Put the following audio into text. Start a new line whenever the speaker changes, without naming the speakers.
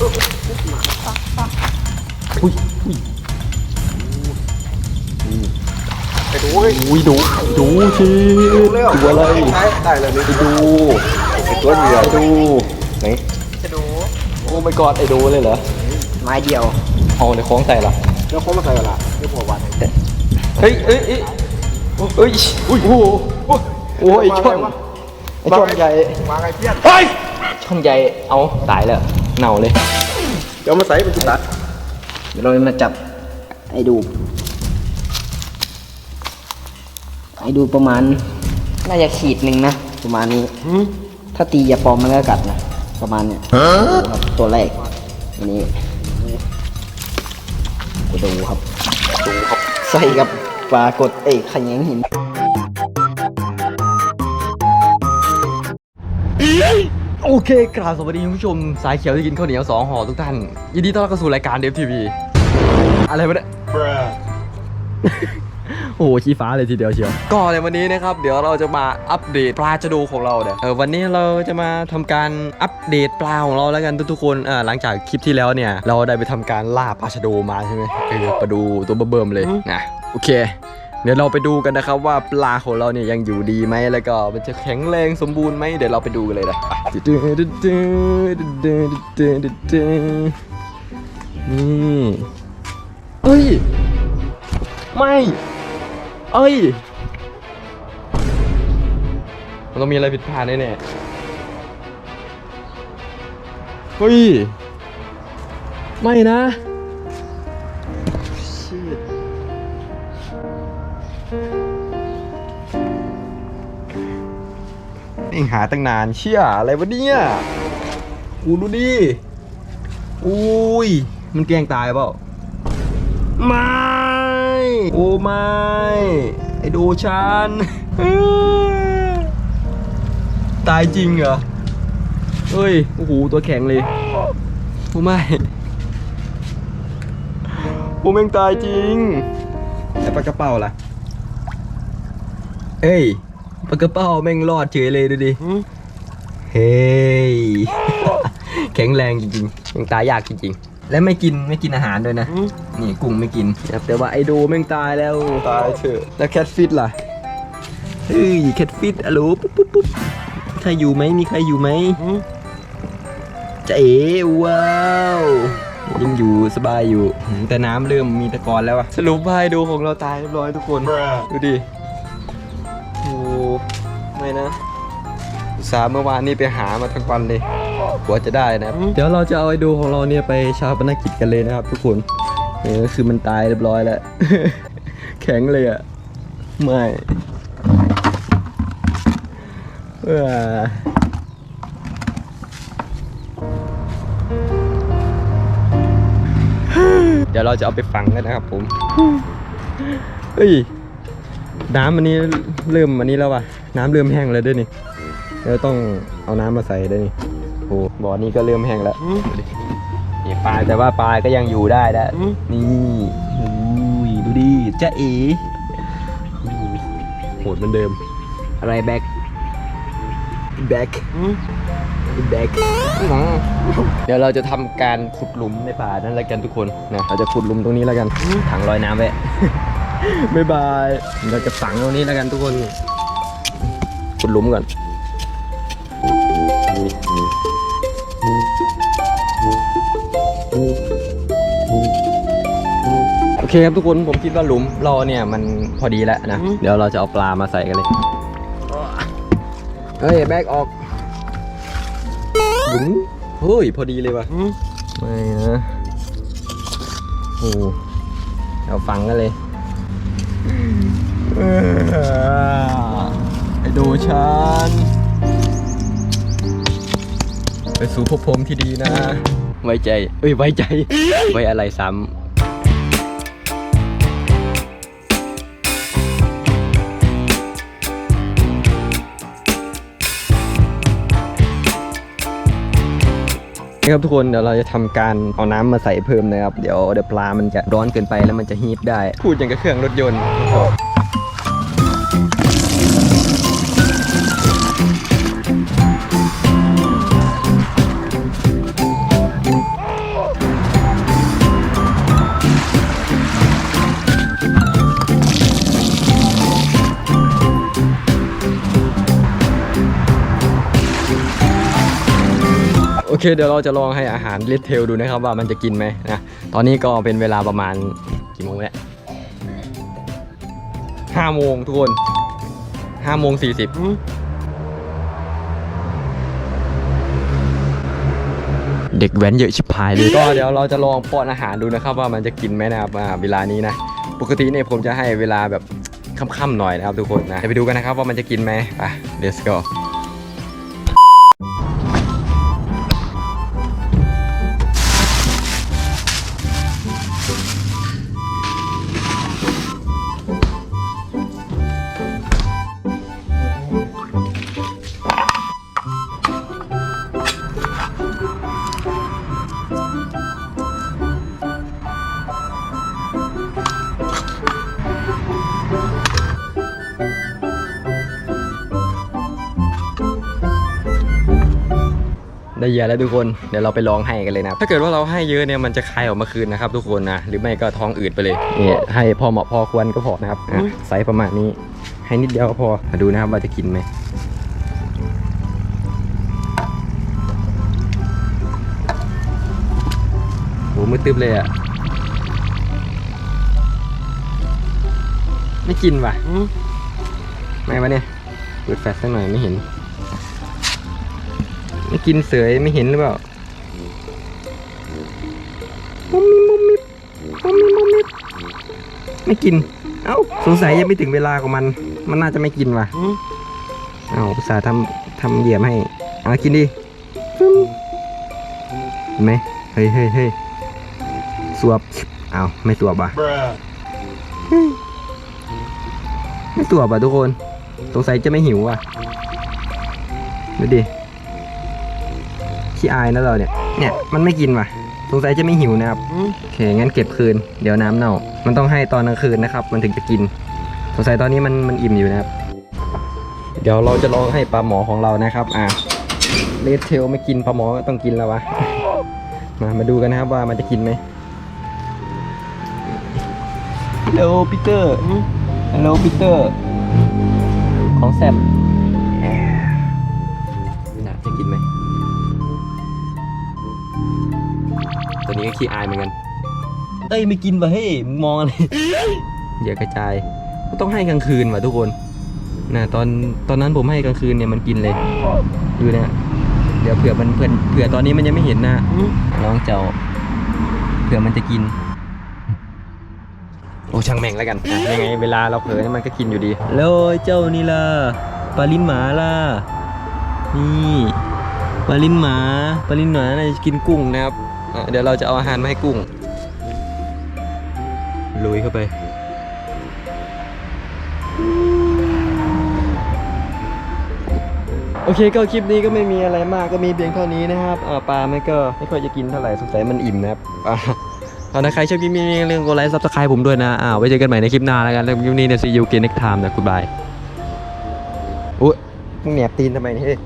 อุ้ยอุ้ย
ไปดูเฮ้ย
อุ้ยดูดูชี
ดูเลยเหรอ
ตัวอะไร
ใช่ได้เลยนี่
ไปดู
ไอ้ตัวเหลือ
ไปดูไหน
จะดู
โอ้ไม่กอดไอ้ดูเลยเหรอ
ไม้เดียว
เอาในคล้องใส่เหรอ
แล้วเขามาใส่เวลาเดี๋ยวผมวันให้
เฮ้ยเฮ้ยเฮ้ยเฮ้ยอุ้ยโอ้โหโอ้ยช่องไอ้ ช่องใหญ่
มาไงเพี้ยน
เฮ้ยช่องใหญ่เอาตายแล้วเน่าเลย
เดี๋ยวมาใส่เป็นจุดตัด
เดี๋ยวเรามาจับไอ้ดูไอ้ดูประมาณ น่าจะขีดหนึ่งนะ ประมาณนี้ถ้าตีอย่าปลอมมันก็กัดนะประมาณเนี้ยดูครับตัวแรกอันนี้กระดูครับดูครับใส่กับปลากดเอกขยงหิน
โอเคกราบสวัสดีคุณผู้ชมสายเขียวที่กินข้าวเหนียวสองห่อทุกท่าน ยินดีต้อนรับเข้าสู่รายการเดฟทีวีอะไรวะเนี่ย โอ้โหชี้ฟ้าเลยทีเดียวเชียวก็ในวันนี้นะครับ เดี๋ยวเราจะมาอัปเดตปลาจะดูของเราเนี่ยเออวันนี้เราจะมาทำการอัปเดตปลาของเราแล้วกันทุกๆคนเออหลังจากคลิปที่แล้วเนี่ย เราได้ไปทำการล่าปลาชะโดมาใช่ไหมเออปลาดูตัวเบิ่มๆเลยนะโอเค เดี๋ยวเราไปดูกันนะครับว่าปลาของเราเนี่ยยังอยู่ดีไหมแล้วก็มันจะแข็งแรงสมบูรณ์ไหมเดี๋ยวเราไปดูกันเลยนะนี่เฮ้ย ไม่เอ้ย มันต้องมีอะไรผิดพลาดแน่ๆเฮ้ย ไม่นะ นี่หาตั้งนานเชี่ยอะไรวะเนี่ยกูดูดิอุ้ย มันแกล้งตายเปล่า ไม่ โอ้ไม่ ไอโดชันตายจริงเหรอ เฮ้ย โอ้โห ตัวแข็งเลย โอ้ไม่โอ้แม่งตายจริง แล้วปลากระเป๋าล่ะ เอ้ยปลากระเป๋าแม่งรอดเฉยเลยดูดิ เฮ้ย แข็งแรงจริงๆยังตายยากจริงๆ และไม่กินไม่กินอาหารด้วยนะ นี่กุ้งไม่กินครับแต่ว่าไอโดแม่งตายแล้ว
ตายเถอะ
แล้วแคทฟิตล่ะ เฮ้ยแคทฟิตอะโหลปุ๊บปุ๊บปุ๊บใครอยู่ไหมมีใครอยู่ไหมจะเอ๋ว้าวยังอยู่สบายอยู่หืมแต่น้ำเริ่มมีตะกอนแล้วอะสรุปพายดูของเราตายเรียบร้อยทุกคน ดูดิโอ้ ไม่นะอุตส่าห์เมื่อวานนี้ไปหามาทั้งวันเลยกว่าจะได้นะครับเดี๋ยวเราจะเอาไอ้ดูของเราเนี่ยไปชาปนกิจกันเลยนะครับ ทุกคนเออคือมันตายเรียบร้อยแล้ว แข็งเลยอะไม่เออเดี๋ยวเราจะเอาไปฝังกันนะครับผม เฮ้ย น้ำอันนี้เริ่มอันนี้แล้วว่ะ น้ำเริ่มแห้งแล้วด้วยนี่เดี๋ยวต้องเอาน้ำมาใส่ด้วยนี่โอ้บ่อนี้ก็เริ่มแห้งแล้วดูดินี่ปลาแต่ว่าปลาก็ยังอยู่ได้นะนี่อุ้ยดูดิจ้าเอ๋โหดเหมือนเดิม อะไรแบ็คแบ็คแบ็คเดี๋ยวเราจะทำการขุดหลุมในป่านั่นแล้วกันทุกคนนะเราจะขุดหลุมตรงนี้แล้วกันถังลอยน้ำไว้บ๊ายบายเราจะฝังตรงนี้แล้วกันทุกคน ขุดหลุมก่อนโอเคครับทุกคนผมคิดว่าหลุมเราเนี่ยมันพอดีแล้วนะ เดี๋ยวเราจะเอาปลามาใส่กันเลยเฮ้ยแบกออกหลุมเฮ้ยพอดีเลยว่ะไม่นะโอ้เราฝังกันเลยเออไอโดชัน ไปสู่ภพภูมิที่ดีนะ ไว้ใจ เอ้ย ไว้ใจ ไว้อะไรซ้ำนี่ครับทุกคนเดี๋ยวเราจะทำการเอาน้ำมาใส่เพิ่มนะครับ เดี๋ยวเดี๋ยวปลามันจะร้อนเกินไปแล้วมันจะฮีทได้พูดอย่างกับเครื่องรถยนต์ เคเดี๋ยวเราจะลองให้อาหารเลดเทลดูนะครับว่ามันจะกินไหมนะตอนนี้ก็เป็นเวลาประมาณกี่โมงแล้วห้าโมงทุกคนห้าโมงสี่สิบเด็กแว้นเยอะชิบหายเลยก็เดี๋ยวเราจะลองป้อนอาหารดูนะครับ ว่ามันจะกินไหมนะครับอ่าเวลานี้นะปกติเนี่ยผมจะให้เวลาแบบค่ำๆหน่อยนะครับทุกคนนะเดี๋ยวไปดูกันนะครับว่ามันจะกินไหมไป let's go ได้เยอะแล้วทุกคนเดี๋ยวเราไปลองให้กันเลยนะถ้าเกิดว่าเราให้เยอะเนี่ยมันจะคายออกมาคืนนะครับทุกคนนะหรือไม่ก็ท้องอืดไปเลยนี่ให้พอเหมาะพอควรก็พอนะครับอะไซส์ประมาณนี้ ให้นิดเดียวก็พอมาดูนะครับว่าจะกินไหมโหมือตึ๊บเลยอะไม่กินว่ะไม่วะเนี่ยเปิดแฟลชสักหน่อยไม่เห็น ไม่กินเสยไม่เห็นหรือเปล่ามุมมิมุมมิมุมมิมุมมิไม่กิน เอ้าสงสัยยังไม่ถึงเวลาของมัน มันน่าจะไม่กินว่ะเอ้าภาษาทำทำเหยียบให้เอากินดิฟึ้มเห็นไหมเฮ้ยเฮ้ยเฮ้ยสวบเอ้าไม่สวบว่ะไม่สวบอะทุกคน สงสัยจะไม่หิวว่ะดูดิ ขี้อายนะเราเนี่ย เนี่ยมันไม่กินว่ะ สงสัยจะไม่หิวนะครับโอเคงั้นเก็บคืน เดี๋ยวน้ำเน่า มันต้องให้ตอนกลางคืนนะครับ มันถึงจะกิน สงสัยตอนนี้มันมันอิ่มอยู่นะครับ เดี๋ยวเราจะลองให้ปลาหมอของเรานะครับ อะเลดเทลไม่กินปลาหมอก็ต้องกินแล้ววะ มามาดูกันนะครับว่ามันจะกินไหมฮัลโหลปีเตอร์ฮัลโหลปีเตอร์ ของแซบ ตัวนี้ก็ขี้อายเหมือนกัน เอ้ยไม่กินว่ะเฮ้ยมึงมองอะไรอย่ากระจายก็ต้องให้กลางคืนว่ะทุกคนนะตอนตอนนั้นผมให้กลางคืนเนี่ยมันกินเลยดูเนี่ยเดี๋ยวเผื่อมันเผื่อเผื่อตอนนี้มันยังไม่เห็นนะน้องเจ้าเผื่อมันจะกิน โอ้ช่างแม่งแล้วกันอะยังไงเวลาเราเผลอเนี่ยมันก็กินอยู่ดี แล้วเจ้านี่ล่ะปลาลิ้นหมาล่ะนี่ปลาลิ้นหมาปลาลิ้นหมาน่าจะกินกุ้งนะครับอะ เดี๋ยวเราจะเอาอาหารมาให้กุ้ง ลุยเข้าไป โอเคก็คลิปนี้ก็ไม่มีอะไรมากก็มีเพียงเท่านี้นะครับปลาไม่ก็ไม่ค่อยจะกินเท่าไหร่สงสัยมันอิ่มนะครับอ่าเอานะใครชอบคลิปนี้เรื่องกดไลค์ซับสไครต์ผมด้วยนะอ่าไว้เจอกันใหม่ในคลิปหน้าแล้วกันแล้วคลิปนี้เนี่ย see you again next time นะ goodbye อุ้ยมึงแหนบตีนทำไมเนี่ย